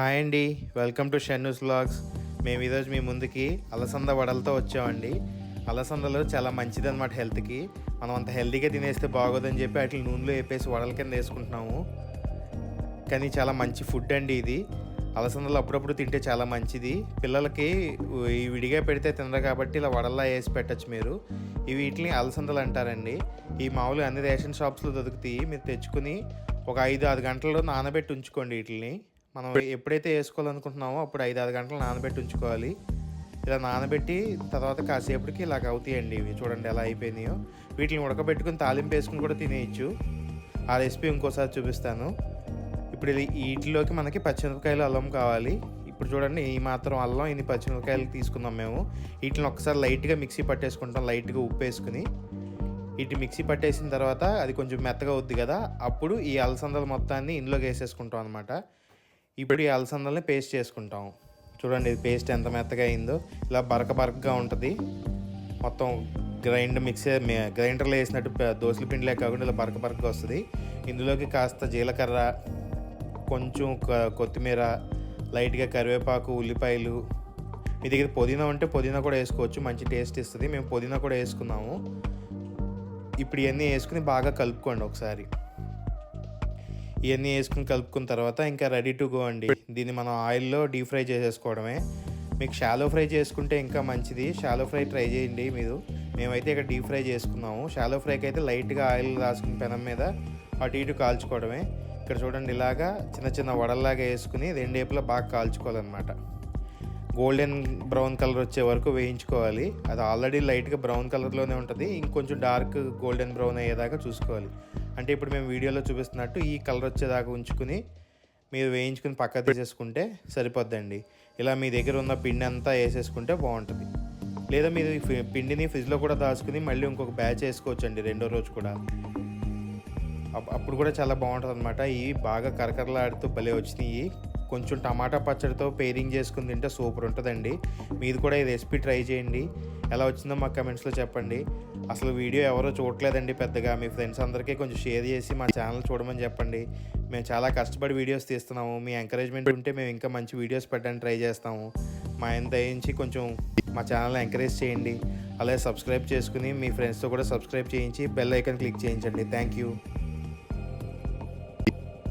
Hi అండి. Welcome to Shannu's vlogs మేము ఈరోజు మీ ముందుకి అలసంద వడలతో వచ్చామండి. అలసందలు చాలా మంచిది అనమాట హెల్త్కి. మనం అంత హెల్తీగా తినేస్తే బాగోదని చెప్పి వాటిని నూనెలో వేపేసి వడల కింద వేసుకుంటున్నాము. కానీ చాలా మంచి ఫుడ్ అండి ఇది. అలసందలు అప్పుడప్పుడు తింటే చాలా మంచిది. పిల్లలకి ఈ విడిగా పెడితే తినరు కాబట్టి ఇలా వడల్లా వేసి పెట్టచ్చు మీరు. ఇవి వీటిని అలసందలు అంటారండి. ఈ మామూలుగా అన్ని రేషన్ షాప్స్లో దొరుకుతాయి. మీరు తెచ్చుకుని ఒక ఐదు ఆరు గంటల్లో నానబెట్టి ఉంచుకోండి వీటిని. మనం ఎప్పుడైతే వేసుకోవాలనుకుంటున్నామో అప్పుడు ఐదు ఆరు గంటలు నానబెట్టి ఉంచుకోవాలి. ఇలా నానబెట్టి తర్వాత కాసేపటికి ఇలాగ అవుతాయండి ఇవి. చూడండి ఎలా అయిపోయినాయో. వీటిని ఉడకబెట్టుకుని తాలింపు వేసుకుని కూడా తినేయచ్చు. ఆ రెసిపీ ఇంకోసారి చూపిస్తాను. ఇప్పుడు ఇది వీటిలోకి మనకి పచ్చిమిరపకాయలు అల్లం కావాలి. ఇప్పుడు చూడండి ఈ మాత్రం అల్లం ఇన్ని పచ్చిమిరపకాయలు తీసుకున్నాం మేము. వీటిని ఒకసారి లైట్గా మిక్సీ పట్టేసుకుంటాం. లైట్గా ఉప్పు వేసుకుని. వీటి మిక్సీ పట్టేసిన తర్వాత అది కొంచెం మెత్తగా అవుద్ది కదా. అప్పుడు ఈ అలసందల మొత్తాన్ని ఇందులోకి వేసేసుకుంటాం అనమాట ఇప్పుడు ఈ అలసందల్ని పేస్ట్ చేసుకుంటాం. చూడండి ఇది పేస్ట్ ఎంత మెత్తగా అయిందో. ఇలా బరక బరకగా ఉంటుంది. మొత్తం గ్రైండ్ మిక్సీ గ్రైండర్లో వేసినట్టు దోశల దోసల పిండిలే కాకుండా ఇలా బరక బరకగా వస్తుంది. ఇందులోకి కాస్త జీలకర్ర కొంచెం కొత్తిమీర లైట్గా కరివేపాకు ఉల్లిపాయలు. మీ దగ్గర పుదీనా ఉంటే పుదీనా కూడా వేసుకోవచ్చు. మంచి టేస్ట్ ఇస్తుంది. మేము పుదీనా కూడా వేసుకున్నాము. ఇప్పుడు ఇవన్నీ వేసుకుని బాగా కలుపుకోండి ఒకసారి. ఇవన్నీ వేసుకుని కలుపుకున్న తర్వాత ఇంకా రెడీ టు గో అండి. దీన్ని మనం ఆయిల్లో డీప్ ఫ్రై చేసేసుకోవడమే. మీకు షాలో ఫ్రై చేసుకుంటే ఇంకా మంచిది. షాలో ఫ్రై ట్రై చేయండి మీరు. మేమైతే ఇక్కడ డీప్ ఫ్రై చేసుకున్నాము. షాలో ఫ్రైకి అయితే లైట్గా ఆయిల్ రాసుకుని పెనం మీద అటు ఇటు కాల్చుకోవడమే. ఇక్కడ చూడండి ఇలాగా చిన్న చిన్న వడల్లాగా వేసుకుని రెండేపులా బాగా కాల్చుకోవాలన్నమాట. గోల్డెన్ బ్రౌన్ కలర్ వచ్చే వరకు వేయించుకోవాలి. అది ఆల్రెడీ లైట్గా బ్రౌన్ కలర్లోనే ఉంటుంది. ఇంకొంచెం డార్క్ గోల్డెన్ బ్రౌన్ అయ్యేదాకా చూసుకోవాలి. అంటే ఇప్పుడు మేము వీడియోలో చూపిస్తున్నట్టు ఈ కలర్ వచ్చేదాకా ఉంచుకుని మీరు వేయించుకుని పక్క తీసేసుకుంటే సరిపోద్దండి. ఇలా మీ దగ్గర ఉన్న పిండి అంతా వేసేసుకుంటే బాగుంటుంది. లేదా మీరు పిండిని ఫ్రిడ్జ్లో కూడా దాచుకుని మళ్ళీ ఇంకొక బ్యాచ్ వేసుకోవచ్చండి రెండో రోజు కూడా. అప్- అప్పుడు కూడా చాలా బాగుంటుంది అనమాట ఇవి బాగా కరకరలాడుతూ భలే వచ్చినాయి. కొంచెం టమాటా పచ్చడితో పేరింగ్ చేసుకుని తింటే సూపర్ ఉంటుందండి. మీరు కూడా ఈ రెసిపీ ట్రై చేయండి. ఎలా వచ్చిందో మా కమెంట్స్లో చెప్పండి. అసలు వీడియో ఎవరో చూడట్లేదండి పెద్దగా. మీ ఫ్రెండ్స్ అందరికీ కొంచెం షేర్ చేసి మా ఛానల్ చూడమని చెప్పండి. మేము చాలా కష్టపడి వీడియోస్ తీస్తున్నాము. మీ ఎంకరేజ్మెంట్ ఉంటే మేము ఇంకా మంచి వీడియోస్ పెట్టడానికి ట్రై చేస్తాము. మా ఆయన దయించి కొంచెం మా ఛానల్ ఎంకరేజ్ చేయండి. అలాగే సబ్స్క్రైబ్ చేసుకుని మీ ఫ్రెండ్స్తో కూడా సబ్స్క్రైబ్ చేయించి బెల్ ఐకాన్ క్లిక్ చేయించండి. Thank you.